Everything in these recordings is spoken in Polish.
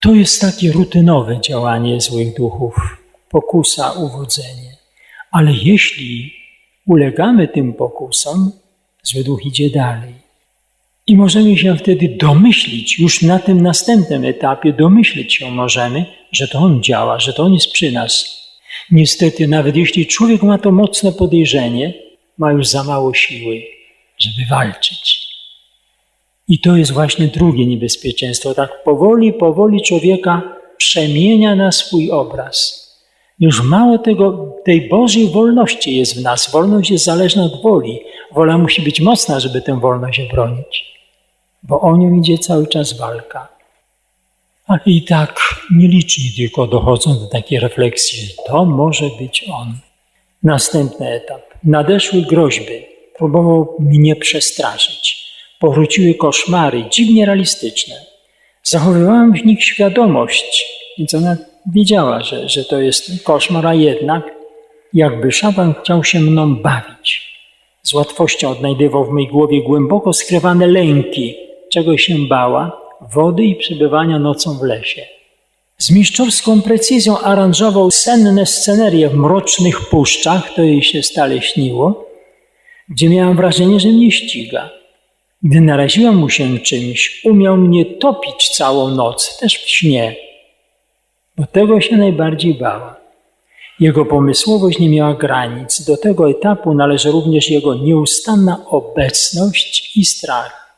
To jest takie rutynowe działanie złych duchów, pokusa, uwodzenie. Ale jeśli ulegamy tym pokusom, zły duch idzie dalej. I możemy się wtedy domyślić, już na tym następnym etapie domyślić się możemy, że to on działa, że to on jest przy nas. Niestety, nawet jeśli człowiek ma to mocne podejrzenie, ma już za mało siły, żeby walczyć. I to jest właśnie drugie niebezpieczeństwo. Tak powoli, powoli człowieka przemienia na swój obraz. Już mało tego, tej Bożej wolności jest w nas. Wolność jest zależna od woli. Wola musi być mocna, żeby tę wolność obronić, bo o nią idzie cały czas walka. A i tak nieliczni tylko dochodzą do takiej refleksji, to może być on. Następny etap. Nadeszły groźby. Próbował mnie przestraszyć. Powróciły koszmary, dziwnie realistyczne. Zachowywałem w nich świadomość, więc ona wiedziała, że, że to jest koszmar, a jednak jakby szatan chciał się mną bawić. Z łatwością odnajdywał w mej głowie głęboko skrywane lęki, czego się bała, wody i przebywania nocą w lesie. Z mistrzowską precyzją aranżował senne scenerie w mrocznych puszczach, to jej się stale śniło, gdzie miałam wrażenie, że mnie ściga. Gdy naraziłam mu się czymś, umiał mnie topić całą noc, też w śnie, bo tego się najbardziej bała. Jego pomysłowość nie miała granic. Do tego etapu należy również jego nieustanna obecność i strach.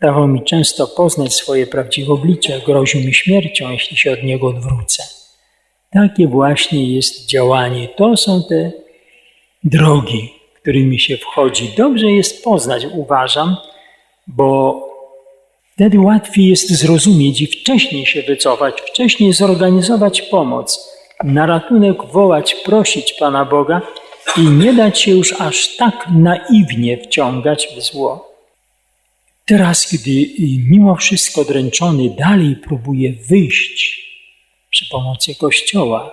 Dawał mi często poznać swoje prawdziwe oblicze, groził mi śmiercią, jeśli się od niego odwrócę. Takie właśnie jest działanie. To są te drogi, którymi się wchodzi. Dobrze jest poznać, uważam, bo wtedy łatwiej jest zrozumieć i wcześniej się wycofać, wcześniej zorganizować pomoc, na ratunek wołać, prosić Pana Boga i nie dać się już aż tak naiwnie wciągać w zło. Teraz, gdy mimo wszystko dręczony dalej próbuje wyjść przy pomocy Kościoła,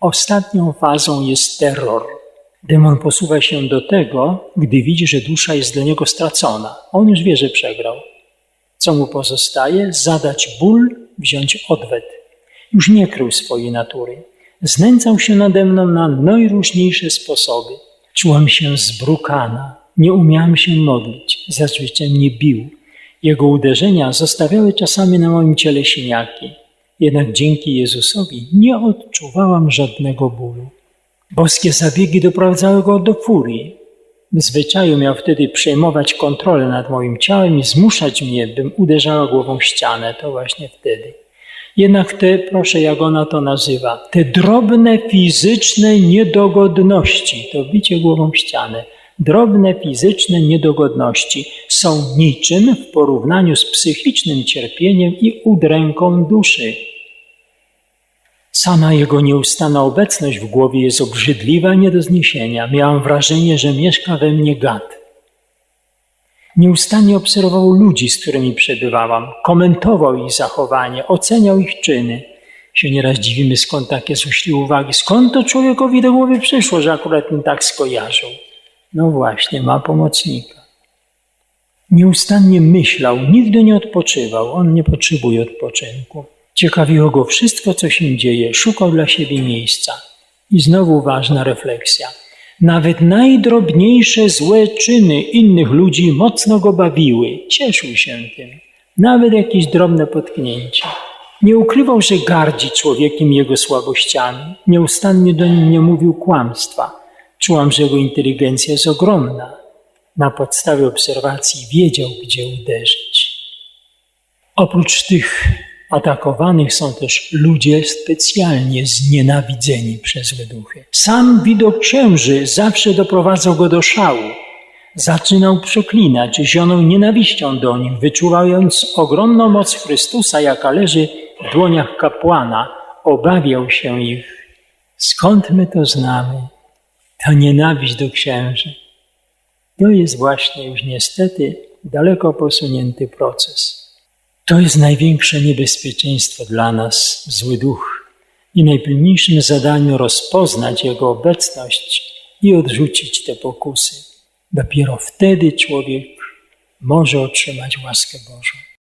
ostatnią fazą jest terror. Demon posuwa się do tego, gdy widzi, że dusza jest dla niego stracona. On już wie, że przegrał. Co mu pozostaje? Zadać ból, wziąć odwet. Już nie krył swojej natury. Znęcał się nade mną na najróżniejsze sposoby. Czułam się zbrukana, nie umiałam się modlić, zazwyczaj mnie bił. Jego uderzenia zostawiały czasami na moim ciele siniaki. Jednak dzięki Jezusowi nie odczuwałam żadnego bólu. Boskie zabiegi doprowadzały go do furii. W zwyczaju miał wtedy przejmować kontrolę nad moim ciałem i zmuszać mnie, bym uderzała głową w ścianę. To właśnie wtedy. Jednak te, proszę, jak ona to nazywa, te drobne fizyczne niedogodności, to bicie głową w ścianę, drobne fizyczne niedogodności są niczym w porównaniu z psychicznym cierpieniem i udręką duszy. Sama jego nieustanna obecność w głowie jest obrzydliwa nie do zniesienia. Miałam wrażenie, że mieszka we mnie gad. Nieustannie obserwował ludzi, z którymi przebywałam, komentował ich zachowanie, oceniał ich czyny. Się nieraz dziwimy, skąd takie złośliwe uwagi, skąd to człowiekowi do głowy przyszło, że akurat ten tak skojarzył. No właśnie, ma pomocnika. Nieustannie myślał, nigdy nie odpoczywał, on nie potrzebuje odpoczynku. Ciekawiło go wszystko, co się dzieje, szukał dla siebie miejsca. I znowu ważna refleksja. Nawet najdrobniejsze złe czyny innych ludzi mocno go bawiły, cieszył się tym. Nawet jakieś drobne potknięcie. Nie ukrywał, że gardzi człowiekiem jego słabościami. Nieustannie do nim nie mówił kłamstwa. Czułam, że jego inteligencja jest ogromna. Na podstawie obserwacji wiedział, gdzie uderzyć. Oprócz tych Atakowanych są też ludzie specjalnie znienawidzeni przez złe duchy. Sam widok księży zawsze doprowadzał go do szału. Zaczynał przeklinać, zionął nienawiścią do nich, wyczuwając ogromną moc Chrystusa, jaka leży w dłoniach kapłana, obawiał się ich. Skąd my to znamy? To nienawiść do księży. To jest właśnie już niestety daleko posunięty proces. To jest największe niebezpieczeństwo dla nas, zły duch. I najpilniejszym zadaniu rozpoznać jego obecność i odrzucić te pokusy. Dopiero wtedy człowiek może otrzymać łaskę Bożą.